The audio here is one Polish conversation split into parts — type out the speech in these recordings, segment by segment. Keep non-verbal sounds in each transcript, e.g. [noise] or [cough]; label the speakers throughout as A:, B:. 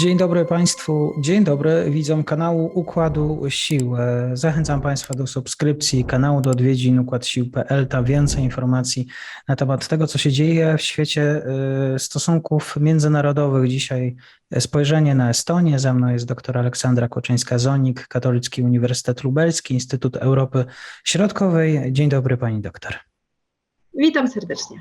A: Dzień dobry Państwu, dzień dobry widzom kanału Układu Sił. Zachęcam Państwa do subskrypcji kanału, do odwiedzin układsił.pl. Tam więcej informacji na temat tego, co się dzieje w świecie y, stosunków międzynarodowych. Dzisiaj spojrzenie na Estonię. Ze mną jest dr Aleksandra Kłoczyńska-Zonik, Katolicki Uniwersytet Lubelski, Instytut Europy Środkowej. Dzień dobry Pani doktor.
B: Witam serdecznie.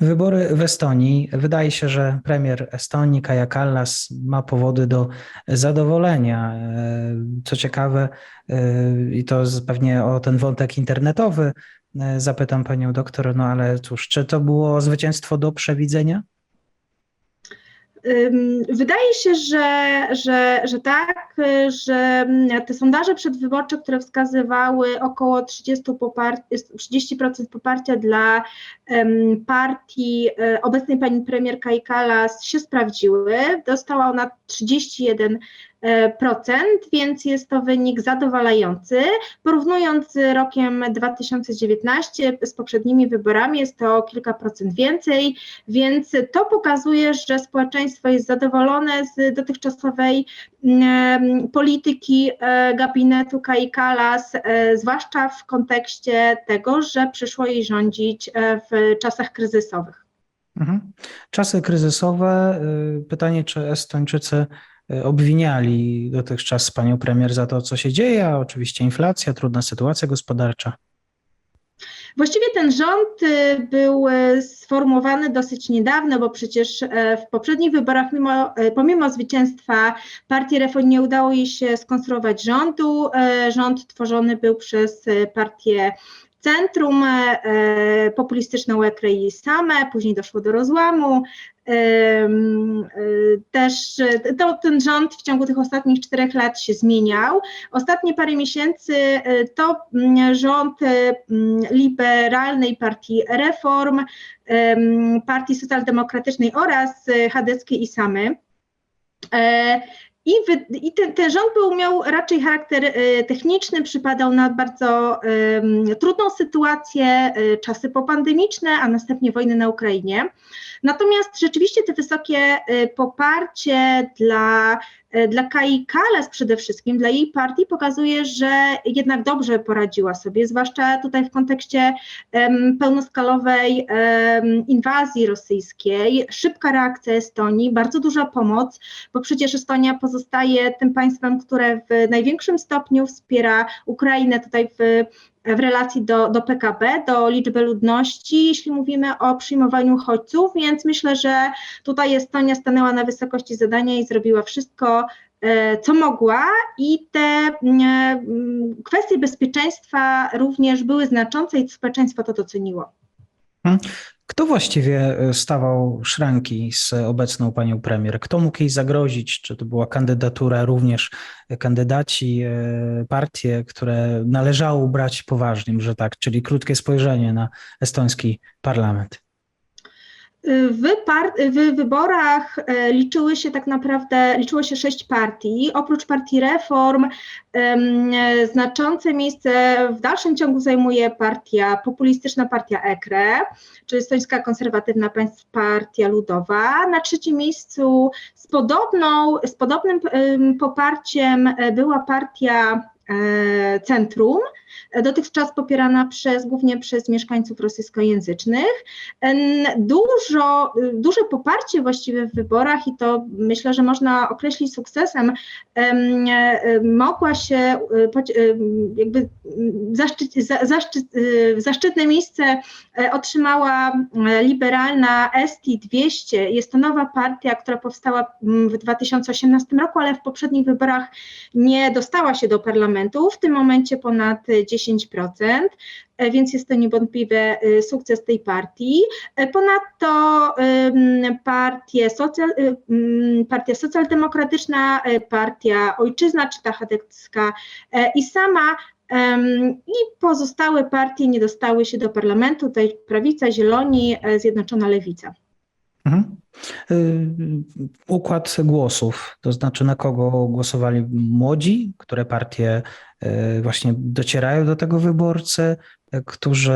A: Wybory w Estonii. Wydaje się, że premier Estonii Kaja Kallas ma powody do zadowolenia. Co ciekawe, i to pewnie o ten wątek internetowy zapytam panią doktor, no ale cóż, czy to było zwycięstwo do przewidzenia?
B: Wydaje się, że, że, że tak, że te sondaże przedwyborcze, które wskazywały około 30%, popar 30% poparcia dla um, partii e, obecnej pani premier Kai Kallas się sprawdziły. Dostała ona 31 procent, więc jest to wynik zadowalający. Porównując z rokiem 2019 z poprzednimi wyborami jest to kilka procent więcej, więc to pokazuje, że społeczeństwo jest zadowolone z dotychczasowej mm, polityki e, gabinetu Kai Kalas, e, zwłaszcza w kontekście tego, że przyszło jej rządzić e, w czasach kryzysowych.
A: Mhm. Czasy kryzysowe. Y, pytanie, czy Estończycy obwiniali dotychczas panią premier za to, co się dzieje, a oczywiście inflacja, trudna sytuacja gospodarcza.
B: Właściwie ten rząd y, był y, sformułowany dosyć niedawno, bo przecież e, w poprzednich wyborach, mimo, e, pomimo zwycięstwa partii Reform, nie udało jej się skonstruować rządu. Rząd tworzony był przez partię centrum, populistyczną Ekre i same, później doszło do rozłamu, też to, ten rząd w ciągu tych ostatnich czterech lat się zmieniał. Ostatnie parę miesięcy to mm, rząd mm, liberalnej partii Reform, partii socjaldemokratycznej oraz chadeckiej i samy. E, I, wy, i ten, ten, rząd był, miał raczej charakter techniczny, przypadał na bardzo trudną sytuację, czasy popandemiczne, a następnie wojny na Ukrainie. Natomiast rzeczywiście te wysokie y, poparcie dla, dla Kai Kalas przede wszystkim, dla jej partii pokazuje, że jednak dobrze poradziła sobie, zwłaszcza tutaj w kontekście um, pełnoskalowej um, inwazji rosyjskiej, szybka reakcja Estonii, bardzo duża pomoc, bo przecież Estonia pozostaje tym państwem, które w największym stopniu wspiera Ukrainę tutaj w w relacji do, do PKB, do liczby ludności, jeśli mówimy o przyjmowaniu uchodźców, więc myślę, że tutaj Estonia stanęła na wysokości zadania i zrobiła wszystko, e, co mogła i te mm, kwestie bezpieczeństwa również były znaczące i społeczeństwo to doceniło.
A: Hmm. Kto właściwie e, stawał szranki z obecną panią premier? Kto mógł jej zagrozić? Czy to była kandydatura również kandydaci, e, partie, które należało brać poważnie, że tak, czyli krótkie spojrzenie na estoński parlament?
B: W, w, wyborach e, liczyły się tak naprawdę, liczyło się sześć partii. Oprócz partii Reform znaczące miejsce w dalszym ciągu zajmuje partia, populistyczna partia EKRE, czyli Estońska Konserwatywna Partia Ludowa. Na trzecim miejscu z, podobną, z podobnym poparciem e, była partia e, Centrum, dotychczas popierana przez, głównie przez mieszkańców rosyjskojęzycznych. Dużo, duże poparcie właściwie w wyborach i to myślę, że można określić sukcesem, mogła się jakby zaszczyt, zaszczyt, zaszczytne miejsce e, otrzymała liberalna ST 200. Jest to nowa partia, która powstała w 2018 roku, ale w poprzednich wyborach nie dostała się do parlamentu. W tym momencie ponad 10%, e, więc jest to niewątpliwie e, sukces tej partii. E, ponadto partie socjal, partia socjaldemokratyczna, partia ojczyzna, czy ta i sama i pozostałe partie nie dostały się do parlamentu, tutaj prawica, zieloni, Zjednoczona Lewica.
A: Mhm. Y, układ głosów, to znaczy na kogo głosowali młodzi, które partie y, właśnie docierają do tego wyborcy, którzy,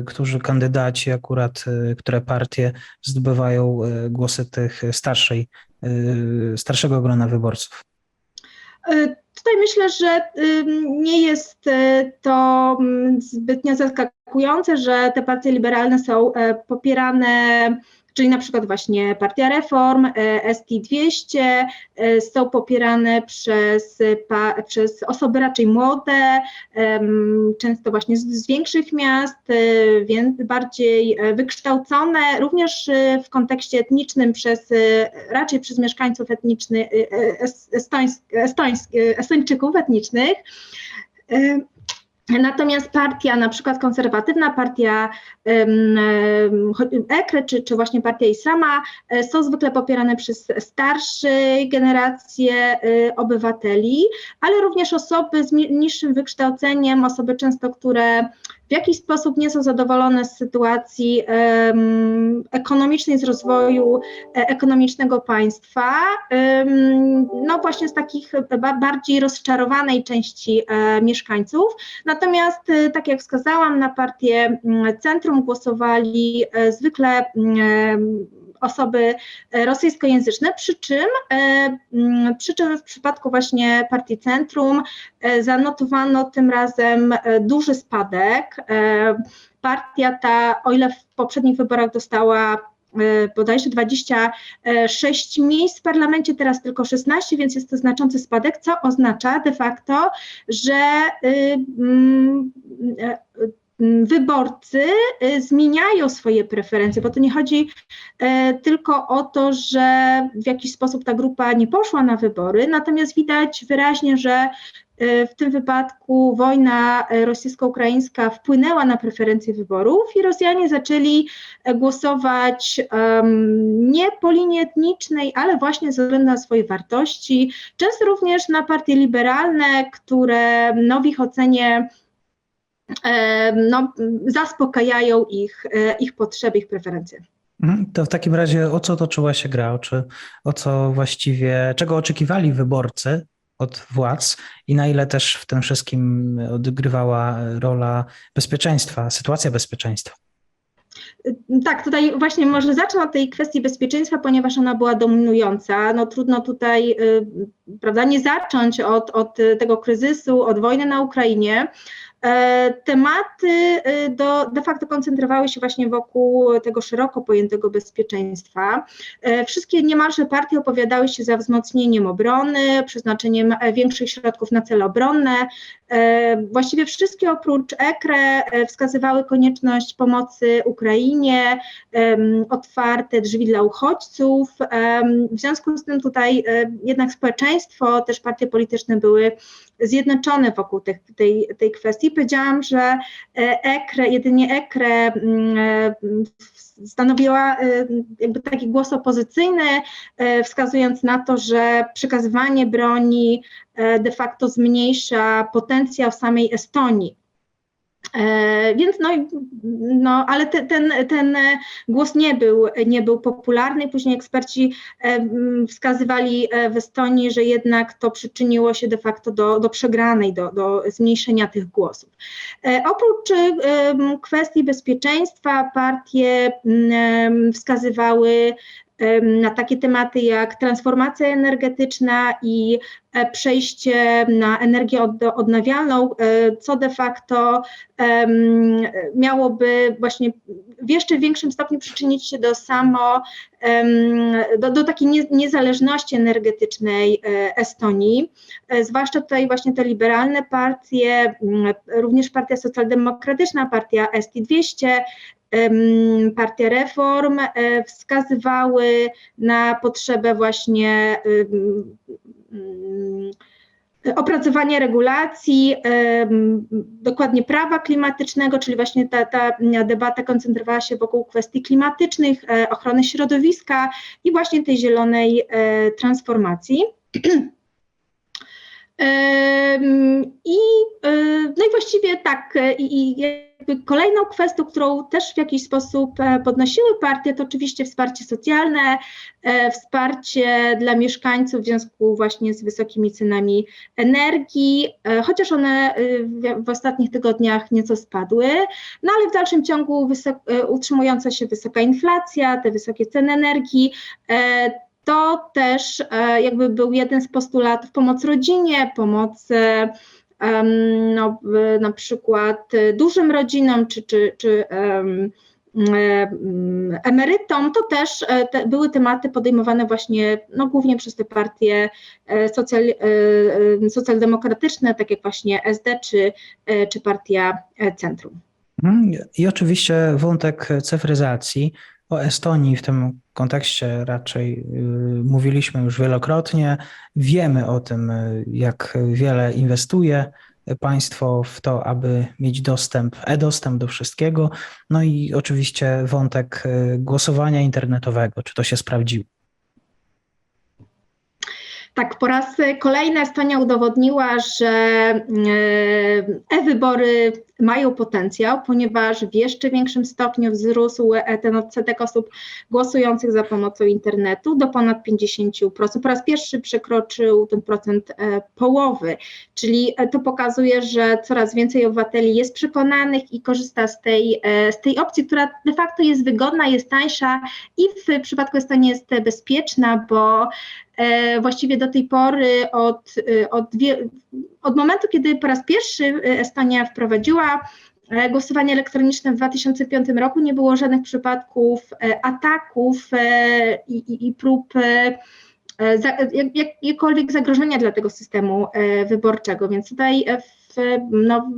A: y, którzy kandydaci akurat, które partie zdobywają głosy tych starszej, starszego grona wyborców.
B: Tutaj myślę, że nie jest to mm, zbytnio zaskakujące, że te partie liberalne są popierane czyli na przykład właśnie Partia Reform, e, ST200 e, są popierane przez, przez osoby raczej młode, często właśnie z, z większych miast, e, więc bardziej wykształcone, również w kontekście etnicznym przez raczej przez mieszkańców etnicznych, estońsk, estończyków etnicznych. Natomiast partia, na przykład konserwatywna partia EKRE czy, czy właśnie partia Islama e, są zwykle popierane przez starsze generacje e, obywateli, ale również osoby z niższym wykształceniem, osoby często, które w jakiś sposób nie są zadowolone z sytuacji ekonomicznej, z rozwoju e, ekonomicznego państwa, no właśnie z takich bardziej rozczarowanej części e, mieszkańców. Natomiast, e, tak jak wskazałam, na partię Centrum głosowali zwykle osoby e, rosyjskojęzyczne, przy czym, e, przy czym w przypadku właśnie partii Centrum e, zanotowano tym razem duży spadek. Partia ta, o ile w poprzednich wyborach dostała bodajże 26 miejsc w parlamencie, teraz tylko 16, więc jest to znaczący spadek, co oznacza de facto, że Mm, wyborcy y, zmieniają swoje preferencje, bo to nie chodzi e, tylko o to, że w jakiś sposób ta grupa nie poszła na wybory, natomiast widać wyraźnie, że e, w tym wypadku wojna e, rosyjsko-ukraińska wpłynęła na preferencje wyborów i Rosjanie zaczęli głosować um, nie po linii etnicznej, ale właśnie ze względu na swoje wartości, często również na partie liberalne, które w ich ocenie no, zaspokajają ich, e, ich potrzeby, ich preferencje.
A: Mhm. To w takim razie o co toczyła się gra? Czy o co właściwie, czego oczekiwali wyborcy od władz i na ile też w tym wszystkim odgrywała rola bezpieczeństwa, sytuacja bezpieczeństwa?
B: Tak, tutaj właśnie może zacznę od tej kwestii bezpieczeństwa, ponieważ ona była dominująca. No trudno tutaj, y, prawda, nie zacząć od, od tego kryzysu, od wojny na Ukrainie. E, tematy e, do, de facto koncentrowały się właśnie wokół tego szeroko pojętego bezpieczeństwa. E, wszystkie niemalże partie opowiadały się za wzmocnieniem obrony, przeznaczeniem większych środków na cele obronne. Właściwie wszystkie oprócz EKRE wskazywały konieczność pomocy Ukrainie, otwarte drzwi dla uchodźców. W związku z tym tutaj jednak społeczeństwo, też partie polityczne były zjednoczone wokół tej, tej, tej kwestii. Powiedziałam, że EKRE, jedynie EKRE mm, e, stanowiła e, jakby taki głos opozycyjny, e, wskazując na to, że przekazywanie broni de facto zmniejsza potencjał samej Estonii. E, więc no, no ale te, ten, ten głos nie był, nie był popularny. Później eksperci e, wskazywali e, w Estonii, że jednak to przyczyniło się de facto do, do przegranej, do, do zmniejszenia tych głosów. Oprócz kwestii bezpieczeństwa, partie wskazywały na takie tematy jak transformacja energetyczna i e, przejście na energię odnawialną, e, co de facto miałoby właśnie w jeszcze większym stopniu przyczynić się do samo, do, do takiej niezależności energetycznej e, Estonii, zwłaszcza tutaj właśnie te liberalne partie, również partia socjaldemokratyczna, partia ST200, Partia Reform e, wskazywały na potrzebę właśnie opracowania regulacji, dokładnie prawa klimatycznego, czyli właśnie ta, ta debata koncentrowała się wokół kwestii klimatycznych, e, ochrony środowiska i właśnie tej zielonej e, transformacji. [clears throat] I, no i właściwie tak, i, jakby kolejną kwestią, którą też w jakiś sposób podnosiły partie, to oczywiście wsparcie socjalne, wsparcie dla mieszkańców w związku właśnie z wysokimi cenami energii, chociaż one w ostatnich tygodniach nieco spadły, no ale w dalszym ciągu utrzymująca się wysoka inflacja, te wysokie ceny energii, to też jakby był jeden z postulatów pomoc rodzinie, pomoc no, na przykład dużym rodzinom czy, czy, czy emerytom, to też te, były tematy podejmowane właśnie no, głównie przez te partie socjal, socjaldemokratyczne, tak jak właśnie SD czy, czy partia Centrum.
A: Mhm. I oczywiście wątek cyfryzacji. O Estonii w tym kontekście raczej mówiliśmy już wielokrotnie. Wiemy o tym, jak wiele inwestuje państwo w to, aby mieć dostęp, e-dostęp do wszystkiego. No i oczywiście wątek głosowania internetowego. Czy to się sprawdziło?
B: Tak, po raz kolejny Estonia udowodniła, że e-wybory mają potencjał, ponieważ w jeszcze większym stopniu wzrósł ten odsetek osób głosujących za pomocą internetu do ponad 50%. Po raz pierwszy przekroczył ten procent połowy, czyli to pokazuje, że coraz więcej obywateli jest przekonanych i korzysta z tej, z tej opcji, która de facto jest wygodna, jest tańsza i w przypadku Estonii jest bezpieczna, bo właściwie do tej pory od, od, od momentu, kiedy po raz pierwszy Estonia wprowadziła głosowanie elektroniczne w 2005 roku, nie było żadnych przypadków ataków i, i, i prób za, jak, jakiekolwiek zagrożenia dla tego systemu wyborczego, więc tutaj w, no,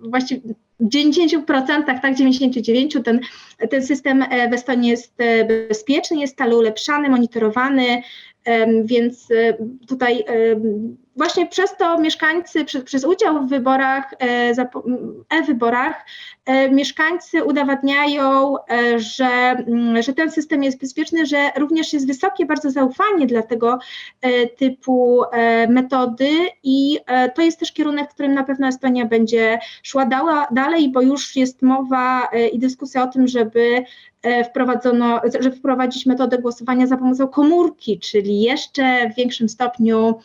B: właściwie w 90%, tak 99% ten, ten system w Estonii jest bezpieczny, jest stale ulepszany, monitorowany, więc tutaj właśnie przez to mieszkańcy, przez, przez udział w wyborach, e-wyborach, mieszkańcy udowadniają, że, że ten system jest bezpieczny, że również jest wysokie bardzo zaufanie dla tego typu metody i to jest też kierunek, w którym na pewno Estonia będzie szła dalej, bo już jest mowa i dyskusja o tym, żeby wprowadzono, żeby wprowadzić metodę głosowania za pomocą komórki, czyli jeszcze w większym stopniu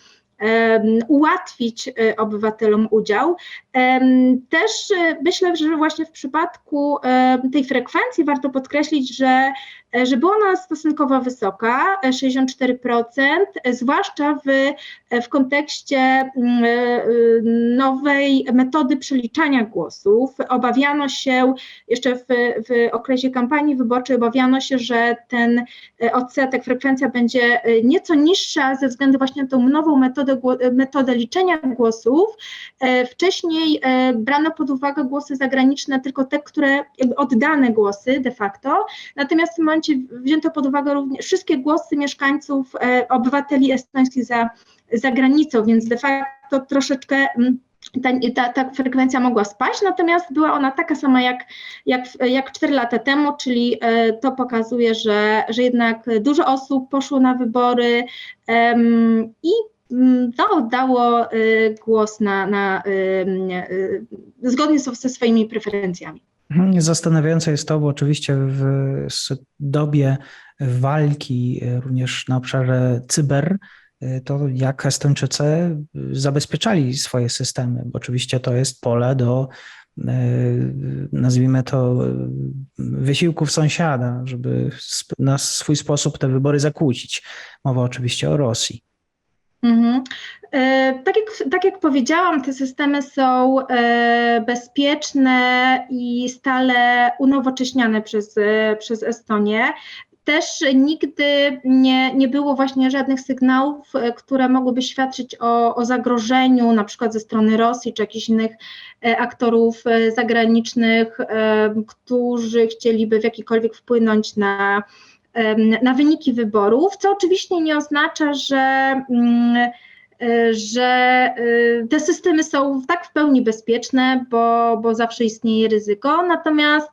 B: ułatwić obywatelom udział. Też myślę, że właśnie w przypadku tej frekwencji warto podkreślić, że, że była ona stosunkowo wysoka, 64%, zwłaszcza w, w kontekście nowej metody przeliczania głosów. Obawiano się, jeszcze w, w okresie kampanii wyborczej, obawiano się, że ten odsetek, frekwencja będzie nieco niższa ze względu właśnie na tą nową metodę, metodę liczenia głosów. Wcześniej brano pod uwagę głosy zagraniczne, tylko te, które oddane głosy de facto, natomiast w tym momencie wzięto pod uwagę również wszystkie głosy mieszkańców, obywateli estońskich za, za granicą, więc de facto troszeczkę ta, ta, ta, frekwencja mogła spaść, natomiast była ona taka sama jak, jak, jak 4 lata temu, czyli to pokazuje, że, że jednak dużo osób poszło na wybory um, i to oddało y, głos na, na zgodnie ze swoimi preferencjami.
A: Mhm, zastanawiające jest to, bo oczywiście w dobie walki również na obszarze cyber, to jak Estończycy zabezpieczali swoje systemy, bo oczywiście to jest pole do, nazwijmy to, wysiłków sąsiada, żeby na swój sposób te wybory zakłócić. Mowa oczywiście o Rosji.
B: Mhm. Tak jak, tak jak powiedziałam, te systemy są bezpieczne i stale unowocześniane przez, przez Estonię. Też nigdy nie, nie było właśnie żadnych sygnałów, które mogłyby świadczyć o, o zagrożeniu, na przykład ze strony Rosji czy jakichś innych aktorów zagranicznych, którzy chcieliby w jakikolwiek wpłynąć na, na wyniki wyborów, co oczywiście nie oznacza, że, że te systemy są tak w pełni bezpieczne, bo, bo zawsze istnieje ryzyko. Natomiast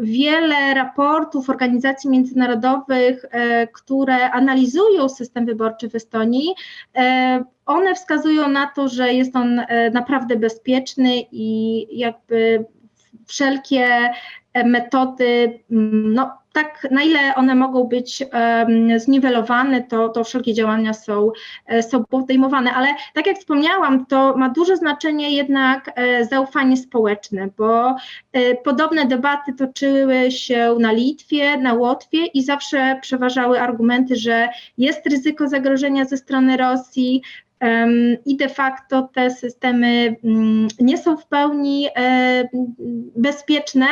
B: wiele raportów organizacji międzynarodowych, które analizują system wyborczy w Estonii, one wskazują na to, że jest on naprawdę bezpieczny i jakby wszelkie metody, mm, no tak, na ile one mogą być um, zniwelowane, to, to wszelkie działania są, są podejmowane. Ale tak jak wspomniałam, to ma duże znaczenie jednak e, zaufanie społeczne, bo e, podobne debaty toczyły się na Litwie, na Łotwie i zawsze przeważały argumenty, że jest ryzyko zagrożenia ze strony Rosji, i de facto te systemy mm, nie są w pełni e, bezpieczne,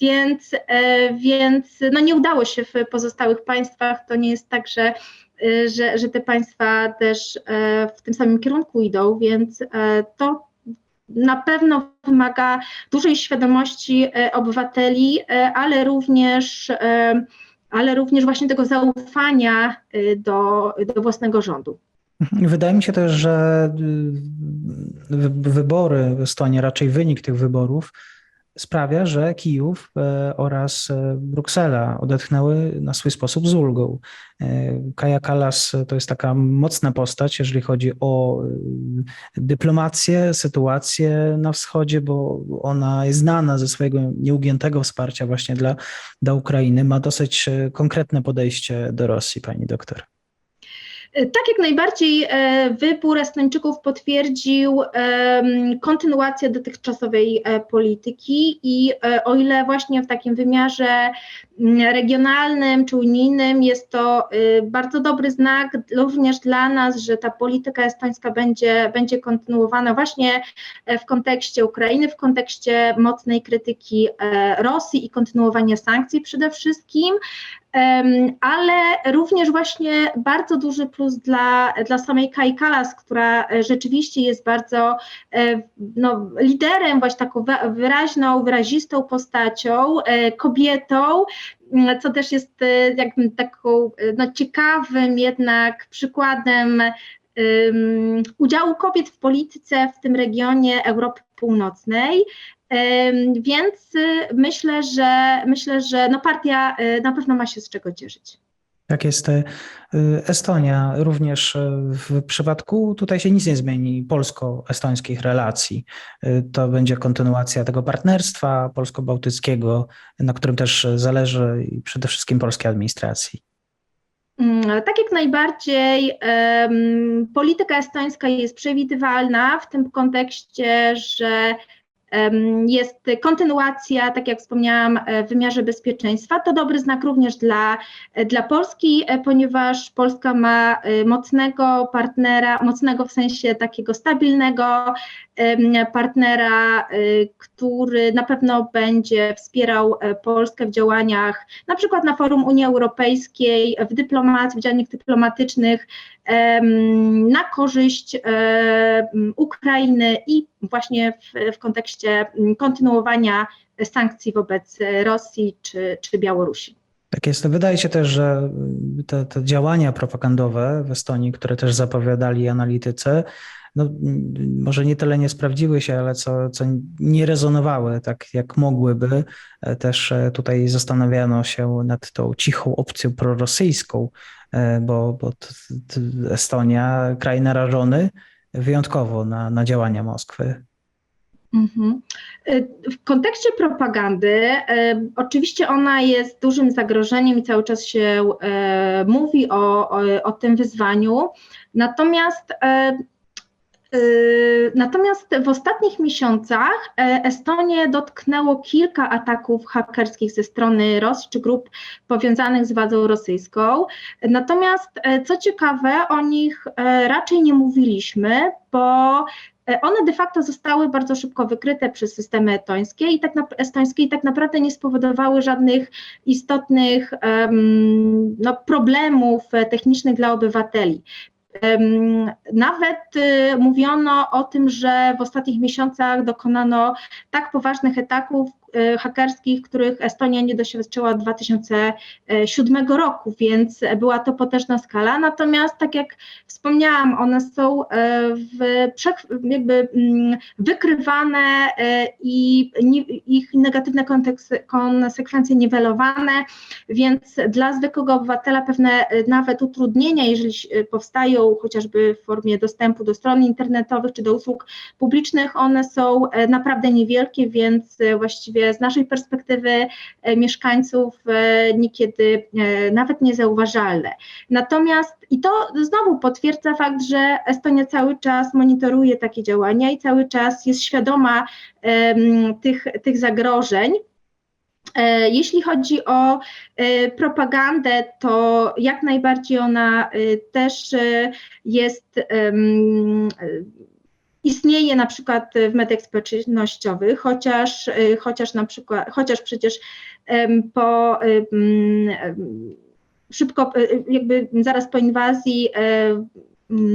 B: więc, e, więc no nie udało się w pozostałych państwach. To nie jest tak, że, e, że, że te państwa też w tym samym kierunku idą, więc to na pewno wymaga dużej świadomości obywateli, ale również, ale również właśnie tego zaufania do, do własnego rządu.
A: Wydaje mi się też, że y, wybory w Estonie, raczej wynik tych wyborów sprawia, że Kijów e, oraz e, Bruksela odetchnęły na swój sposób z ulgą. E, Kaja Kalas to jest taka mocna postać, jeżeli chodzi o dyplomację, sytuację na wschodzie, bo ona jest znana ze swojego nieugiętego wsparcia właśnie dla, dla Ukrainy. Ma dosyć konkretne podejście do Rosji, pani doktor.
B: Tak jak najbardziej e, wybór Estończyków potwierdził kontynuację dotychczasowej e, polityki i e, o ile właśnie w takim wymiarze regionalnym czy unijnym jest to bardzo dobry znak również dla nas, że ta polityka estońska będzie, będzie kontynuowana właśnie w kontekście Ukrainy, w kontekście mocnej krytyki Rosji i kontynuowania sankcji przede wszystkim. Ale również właśnie bardzo duży plus dla, dla samej Kai Kalas, która e, rzeczywiście jest bardzo e, no, liderem, właśnie taką wyraźną, wyrazistą postacią, e, kobietą, co też jest jakby taką no, ciekawym jednak przykładem um, udziału kobiet w polityce w tym regionie Europy Północnej. Więc y, myślę, że myślę, że no partia y, na pewno ma się z czego cieszyć.
A: Tak jest. Y, Estonia również w przypadku tutaj się nic nie zmieni polsko-estońskich relacji. To będzie kontynuacja tego partnerstwa polsko-bałtyckiego, na którym też zależy przede wszystkim polskiej administracji.
B: Mm, tak jak najbardziej polityka estońska jest przewidywalna w tym kontekście, że jest kontynuacja, tak jak wspomniałam, e, w wymiarze bezpieczeństwa. To dobry znak również dla, e, dla Polski, e, ponieważ Polska ma mocnego partnera, mocnego w sensie takiego stabilnego partnera, który na pewno będzie wspierał Polskę w działaniach, na przykład na forum Unii Europejskiej, w dyplomacji, w działaniach dyplomatycznych, na korzyść Ukrainy i właśnie w, w kontekście kontynuowania sankcji wobec Rosji czy, czy Białorusi.
A: Tak jest. Wydaje się też, że te, te, działania propagandowe w Estonii, które też zapowiadali analitycy, no, może nie tyle nie sprawdziły się, ale co, co nie rezonowały tak, jak mogłyby. Też tutaj zastanawiano się nad tą cichą opcją prorosyjską, E, bo, bo Estonia, kraj narażony wyjątkowo na, na działania Moskwy.
B: Mhm. E, w kontekście propagandy, e, oczywiście ona jest dużym zagrożeniem i cały czas się e, mówi o, o, o, tym wyzwaniu. Natomiast natomiast w ostatnich miesiącach e, Estonię dotknęło kilka ataków hakerskich ze strony Rosji czy grup powiązanych z władzą rosyjską. Natomiast e, co ciekawe, o nich e, raczej nie mówiliśmy, bo one de facto zostały bardzo szybko wykryte przez systemy estońskie i tak, na, estońskie i tak naprawdę nie spowodowały żadnych istotnych um, no, problemów technicznych dla obywateli. Nawet y, mówiono o tym, że w ostatnich miesiącach dokonano tak poważnych ataków, Y, hakerskich, których Estonia nie doświadczyła od 2007 roku, więc była to potężna skala. Natomiast, tak jak wspomniałam, one są y, w, jakby mm, wykrywane y, i ich negatywne konsekwencje niwelowane, więc dla zwykłego obywatela pewne nawet utrudnienia, jeżeli powstają chociażby w formie dostępu do stron internetowych czy do usług publicznych, one są naprawdę niewielkie, więc właściwie z naszej perspektywy e, mieszkańców e, niekiedy e, nawet niezauważalne. Natomiast i to znowu potwierdza fakt, że Estonia cały czas monitoruje takie działania i cały czas jest świadoma tych, tych zagrożeń. Jeśli chodzi o propagandę, to jak najbardziej ona też jest, istnieje na przykład w mediach społecznościowych, chociaż, e, chociaż na przykład, chociaż przecież po szybko, e, jakby zaraz po inwazji e,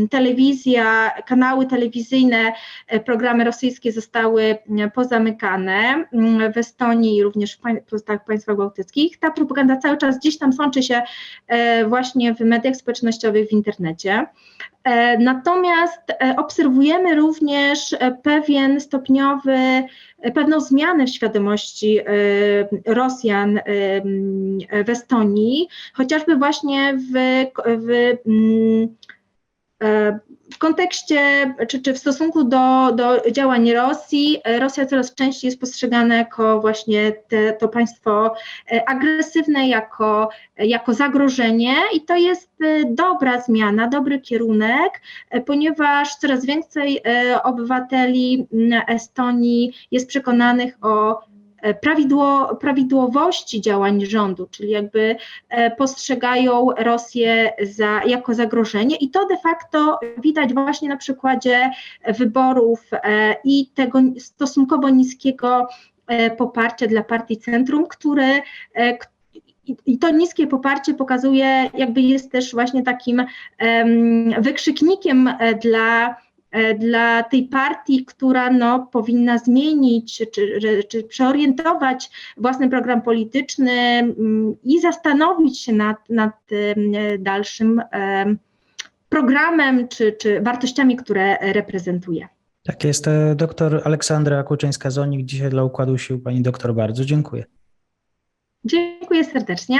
B: telewizja, kanały telewizyjne, e, programy rosyjskie zostały m, pozamykane m, w Estonii i również w pozostałych państwach bałtyckich. Ta propaganda cały czas gdzieś tam sączy się e, właśnie w mediach społecznościowych, w internecie. E, Natomiast obserwujemy również pewien stopniowy, pewną zmianę w świadomości Rosjan w Estonii, chociażby właśnie w, w mm, w kontekście, czy, czy w stosunku do, do działań Rosji, e, Rosja coraz częściej jest postrzegana jako właśnie te, to państwo e, agresywne, jako, jako zagrożenie i to jest e, dobra zmiana, dobry kierunek, e, ponieważ coraz więcej e, obywateli Estonii jest przekonanych o e, prawidło, prawidłowości działań rządu, czyli jakby e, postrzegają Rosję za, jako zagrożenie i to de facto widać właśnie na przykładzie wyborów e, i tego stosunkowo niskiego e, poparcia dla partii Centrum, które e, i- to niskie poparcie pokazuje, jakby jest też właśnie takim em, wykrzyknikiem e, dla, e, dla tej partii, która no, powinna zmienić czy, czy, czy przeorientować własny program polityczny mm, i zastanowić się nad, nad em, dalszym em, programem czy, czy wartościami, które reprezentuje.
A: Tak jest. e, Doktor Aleksandra Kłuczyńska-Zonik dzisiaj dla Układu Sił. Pani doktor, bardzo dziękuję.
B: Dziękuję serdecznie.